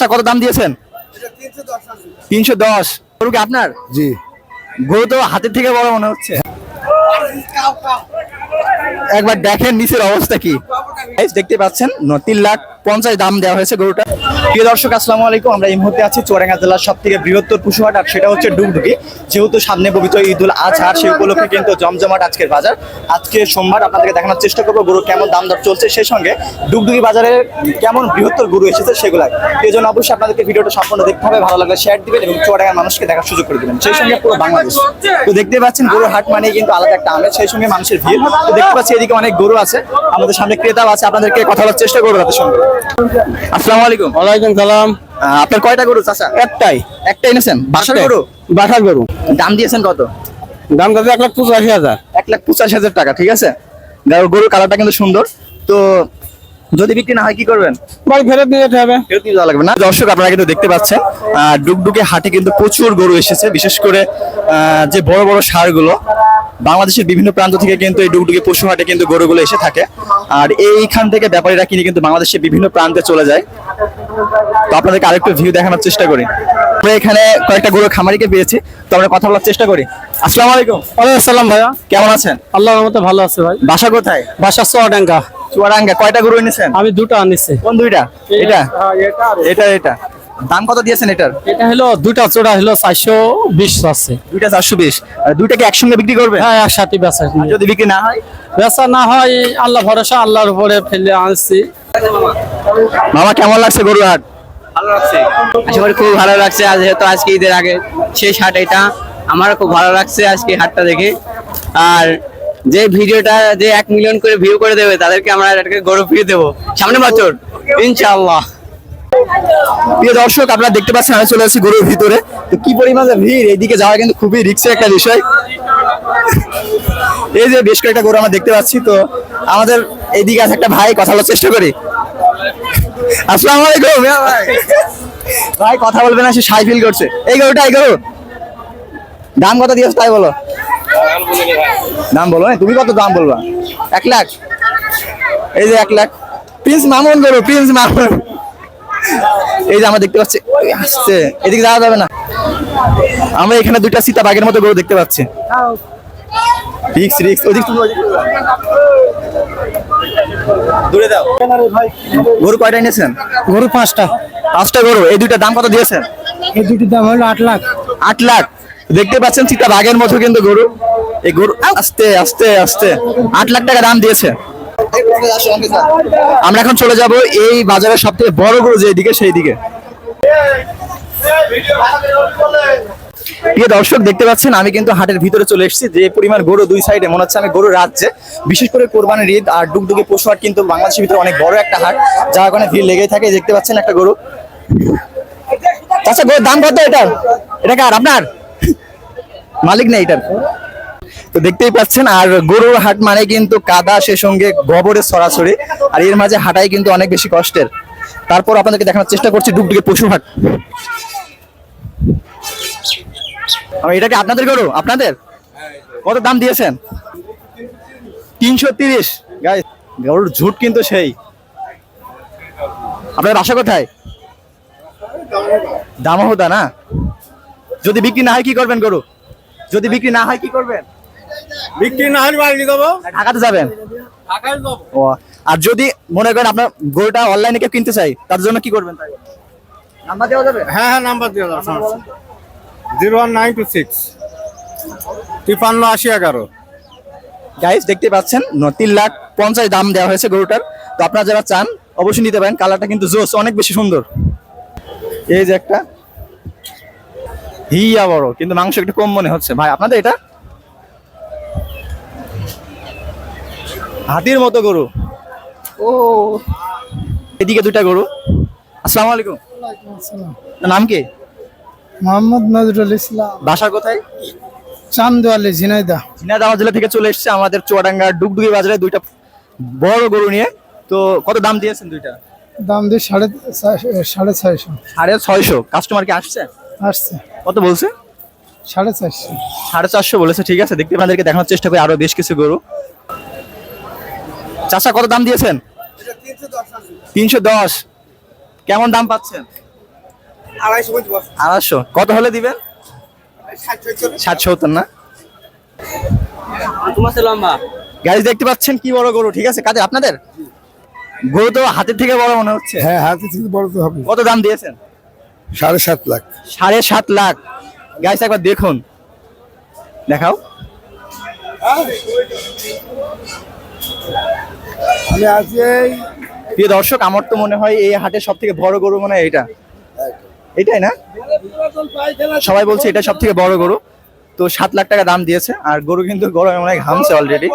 আচ্ছা কত দাম দিয়েছেন? তিনশো দশ। গরু কি আপনার? জি। গরু তো হাতের থেকে বড় মনে হচ্ছে। একবার দেখেন নিচের অবস্থা কি। দেখতে পাচ্ছেন ন- তিন লাখ পঞ্চাশ দাম দেওয়া হয়েছে গরুটা। প্রিয় দর্শক, আসসালামু আলাইকুম। আমরা এই মুহূর্তে আছি চুয়াডাঙ্গা জেলার সব থেকে বৃহত্তর পশুহাট, আর সেটা হচ্ছে ডুগডুগি। যেহেতু সামনে পবিত্র ঈদুল আজহার সেই উপলক্ষে কিন্তু জমজমাট আজকের বাজার। আজকে সোমবার আপনাদেরকে দেখানোর চেষ্টা করব গরু কেমন দাম দর চলছে। সেই সঙ্গে ডুগডুগি বাজারে কেমন বৃহত্তর গরু এসেছে সেগুলাই এই জন্য অবশ্যই আপনাদেরকে ভিডিওটা সম্পূর্ণ দেখতে হবে। ভালো লাগলে শেয়ার দিবেন এবং চুয়াডাঙ্গার মানুষকে দেখার সুযোগ করে দেবেন। সেই সঙ্গে পুরো বাংলাদেশ। তো দেখতে পাচ্ছেন, গরুর হাট মানে কিন্তু আলাদা একটা আমেজ, সেই সঙ্গে মানুষের ভিড়। তো দেখতে পাচ্ছি এদিকে অনেক গরু আছে। আমাদের সামনে ক্রেতাও আছে। আপনাদেরকে কথা বলার চেষ্টা করব তাদের সঙ্গে। আসসালামু আলাইকুম। ওয়ালাইকুম সালাম। আপনার কয়টা গরু চাচা? একটাই। একটাই এনেছেন? বাসার গরু? বাসার গরু। দাম দিয়েছেন কত? দাম এক লাখ পঁচাশি হাজার। এক লাখ পঁচাশি হাজার টাকা ঠিক আছে? গরুর কালারটা কিন্তু সুন্দর। তো যদি বিক্রি না হয় কি করবেন? বাড়ি ফেরত নিয়ে যেতে হবে। ফেরত নিয়ে যাওয়া লাগবে না। দর্শক আপনারা কিন্তু দেখতে পাচ্ছেন ডুগডুগে হাটে কিন্তু প্রচুর গরু এসেছে। বিশেষ করে আহ, যে বড় বড় সারগুলো বাংলাদেশের বিভিন্ন প্রান্ত থেকে কিন্তু এই ডুগডুগে পশু হাটে কিন্তু গরুগুলো এসে থাকে। আর এইখান থেকে ব্যাপারীরা কিনে কিন্তু বাংলাদেশের বিভিন্ন প্রান্তে চলে যায়। তো আপনাদেরকে আরেকটু ভিউ দেখানোর চেষ্টা করি। আমরা এখানে কয়েকটা গরু খামারিকে পেয়েছি তো আমরা কথা বলার চেষ্টা করি। আসসালামু আলাইকুম। ওয়ালাইকুম সালাম ভাইয়া। কেমন আছেন? আল্লাহর মতো ভালো আছে ভাই। বাসা কোথায়? বাসা চুয়াডাঙ্গা। চুয়াডাঙ্গা। কয়টা গরু এনেছেন? আমি দুটো আনিছি। কোন দুইটা? এটা এটা এটা। দাম কত দিয়েছেন এটার? এটা হলো দুটা চোড়া হলো চারশো বিশ আছে। দুইটা চারশো বিশ। দুইটাকে একসঙ্গে বিক্রি করবে? হ্যাঁ একসাথে বেচা যদি বিক্রি না হয়? বেচা না হয় আল্লাহ ভরসা আল্লাহর উপরে ফেলে আনছি। মামা কেমন লাগছে গরু হাট? ভালো আশা করি খুব ভালো লাগছে আজ যেহেতু আজকে ঈদের আগে শেষ হাট এটা আমারও খুব ভালো লাগছে আজকে হাটটা দেখে। আর যে ভিডিওটা যে এক মিলিয়ন করে ভিউ করে দেবে তাদেরকে আমরা এটাকে গরু ফিরে দেবো। সামনে বছর ইনশাআল্লাহ। প্রিয় দর্শক, আপনারা দেখতে পাচ্ছেন, আমি চলে আসছি গরুর ভিতরে। তো কি পরিমাণে ভিড় এইদিকে যাওয়া কিন্তু খুবই রিক্সের একটা বিষয়। এই যে বেশ কয়েকটা গরু আমরা দেখতে পাচ্ছি, তো আমাদের এইদিকে আছে একটা ভাই, কথা বলার চেষ্টা করি। আসসালামু আলাইকুম ভাই। কথা বলবে না, সে সাই ফিল করছে। এই গরুটা, এই গরু। দাম কত দিয়েছ, তাই বলো? দাম বলো তুমি কত দাম বলবা? এক লাখ। এই যে এক লাখ। প্রিন্স মামুন গরু প্রিন্স মামুন। এই যে আমরা দেখতে পাচ্ছি আসছে। এদিকে যাওয়া যাবে না। আমরা এখানে দুইটা সীতা বাঘের মতো গরু দেখতে পাচ্ছি। রিক্স রিক্স ওদিক। দূরে দাও গরু কয়টা এনেছেন? গরু পাঁচটা। পাঁচটা গরু। এই দুইটা দাম কত দিয়েছেন? এই দুটির দাম হলো আট লাখ। আট লাখ। দেখতে পাচ্ছেন চিতা বাঘের মতো কিন্তু গরু। এই গরু আস্তে আস্তে আস্তে। আট লাখ টাকা দাম দিয়েছে। আমরা এখন চলে যাব এই বাজারের সব থেকে বড় গরু যেদিকে সেই দিকে। প্রিয় দর্শক, দেখতে পাচ্ছেন, আমি কিন্তু হাটের ভিতরে চলে এসেছি। যে পরিমাণ গরু দুই সাইডে, মনে হচ্ছে আমি গরু রাজ্যে। বিশেষ করে কোরবানির ঈদ আর ডুগডুগি পশু হাট কিন্তু বাংলাদেশের ভিতরে অনেক বড় একটা হাট, যার ওখানে ভিড় লেগেই থাকে। দেখতে পাচ্ছেন একটা গরু। আচ্ছা গরুর দাম কত এটার? এটা কার? আপনার? মালিক নেই এটার। তো দেখতেই পাচ্ছেন, আর গরুর হাট মানে কিন্তু কাদা, সে সঙ্গে গোবরের সরাসরি, আর এর মাঝে হাঁটাই কিন্তু অনেক বেশি কষ্টের। তারপর আপনাদেরকে দেখানোর চেষ্টা করছি ডুগডুগে পশু হাট। এটা কি আপনাদের গরু? আপনাদের? কত দাম দিয়েছেন? তিনশো তিরিশ। গাই গরুর ঝুট কিন্তু সেই। আপনার বাসা কোথায়? দামহদা না? যদি বিক্রি না হয় কি করবেন গরু? যদি বিক্রি না হয় কি করবেন? বিক্রি না হলে বাড়ি দেবো ঢাকাতে যাবেন? ও আর যদি মনে করেন আপনার গরুটা অনলাইনে কেউ কিনতে চাই তার জন্য কি করবেন তাই নাম্বার দেওয়া যাবে? হ্যাঁ হ্যাঁ নাম্বার দিয়ে দাও zero one nine two six তিপান্ন আশি এগারো। গাইস দেখতে পাচ্ছেন ন- তিন লাখ পঞ্চাশ দাম দেওয়া হয়েছে গরুটার। তো আপনারা যারা চান অবশ্যই নিতে পারেন। কালারটা কিন্তু জোস অনেক বেশি সুন্দর। এই যে একটা হিয়া বড় কিন্তু মাংস একটু কম মনে হচ্ছে। ভাই আপনাদের এটা হাতির মতো গরু। ও। এদিকে দুটা গরু। আসসালামু আলাইকুম। নাম কি? মোহাম্মদ নজরুল ইসলাম। বাসা কোথায়? চান্দওয়ালি ঝিনাইদা ঝিনাইদহ জেলা থেকে চলে এসেছে আমাদের চুয়াডাঙ্গা ডুগডুগি বাজারে দুইটা বড় গরু নিয়ে। তো কত দাম দিয়েছেন দুইটা? দাম দিয়ে সাড়ে সাড়ে ছয়শো। সাড়ে ছয়শো। কাস্টমার কি আসছে? আসছে। কত বলছে? সাড়ে চারশো। সাড়ে চারশো বলেছে। ঠিক আছে দেখতে আপনাদেরকে দেখানোর চেষ্টা করি আরও বেশ কিছু গরু। চাচা কত দাম দিয়েছেন? তিনশো দশ। কেমন দাম পাচ্ছেন? আড়াইশো। কত হলে দিবেন? ষাট সত্তর না? গাড়ি দেখতে পাচ্ছেন কি বড় গরু ঠিক আছে? কাজে আপনাদের? গরু তো হাতের থেকে বড় মনে হচ্ছে। হ্যাঁ হাতে থেকে বড় তো হবে। কত দাম দিয়েছেন? সাড়ে সাত লাখ। সাড়ে সাত লাখ। গাইস একবার দেখুন। দেখাও। আমি আজকে এই প্রিয় দর্শক, আমার তো মনে হয় এই হাটের সব থেকে বড় গরু মনে হয় এটা এটাই না? সবাই বলছে এটা সব থেকে বড় গরু। তো সাত লাখ টাকা দাম দিয়েছে, আর গরু কিন্তু গরমে অনেক ঘামছে অলরেডি